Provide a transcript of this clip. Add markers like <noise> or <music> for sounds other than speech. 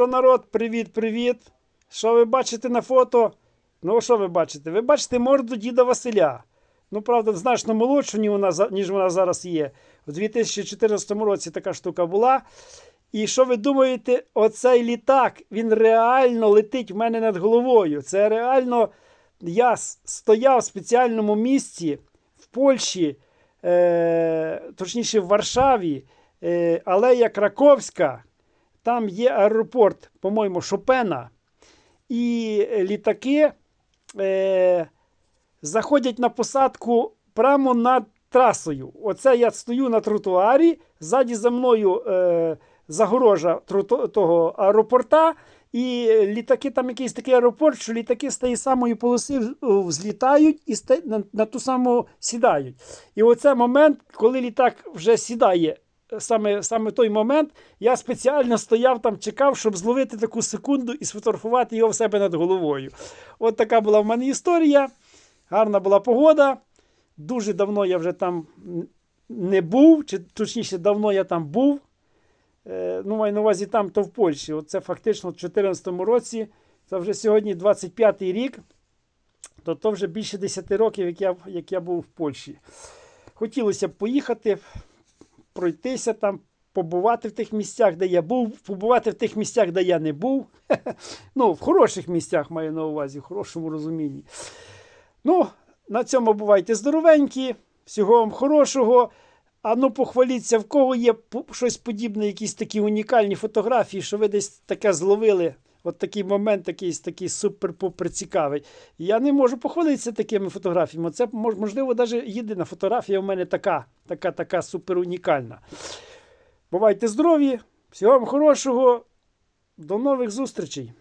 що, народ, привіт-привіт. Що ви бачите на фото? Ну, що ви бачите? Ви бачите морду діда Василя. Ну, правда, значно молодшу, ніж вона, зараз є. У 2014 році така штука була. І що ви думаєте, оцей літак, він реально летить в мене над головою. Це реально я стояв в спеціальному місці в Польщі, е, точніше в Варшаві, е, алея Краковська. Там є аеропорт, по-моєму, Шопена. І літаки е, заходять на посадку прямо над трасою. Оце я стою на тротуарі, ззаді за мною е, загорожа трото- того аеропорта. І літаки, там якийсь такий аеропорт, що літаки з тієї самої полоси е, взлітають і на, на ту саму сідають. І оце момент, коли літак вже сідає, саме, саме той момент, я спеціально стояв там, чекав, щоб зловити таку секунду і сфотографувати його в себе над головою. От така була в мене історія. Гарна була погода. Дуже давно я вже там не був, чи точніше, давно я там був. Е, ну, маю на увазі там, то в Польщі. Це фактично в 2014 році, це вже сьогодні 25-й рік, то то вже більше 10 років, як я, як я був в Польщі. Хотілося б поїхати, пройтися там, побувати в тих місцях, де я був, побувати в тих місцях, де я не був. <laughs> Ну, в хороших місцях маю на увазі, в хорошому розумінні. Ну, на цьому бувайте здоровенькі, всього вам хорошого. А ну похваліться, в кого є щось подібне, якісь такі унікальні фотографії, що ви десь таке зловили. От такий момент, такий такий супер-пупер цікавий. Я не можу похвалитися такими фотографіями. Це можливо навіть єдина фотографія у мене така, така, така супер унікальна. Бувайте здорові, всього вам хорошого, до нових зустрічей!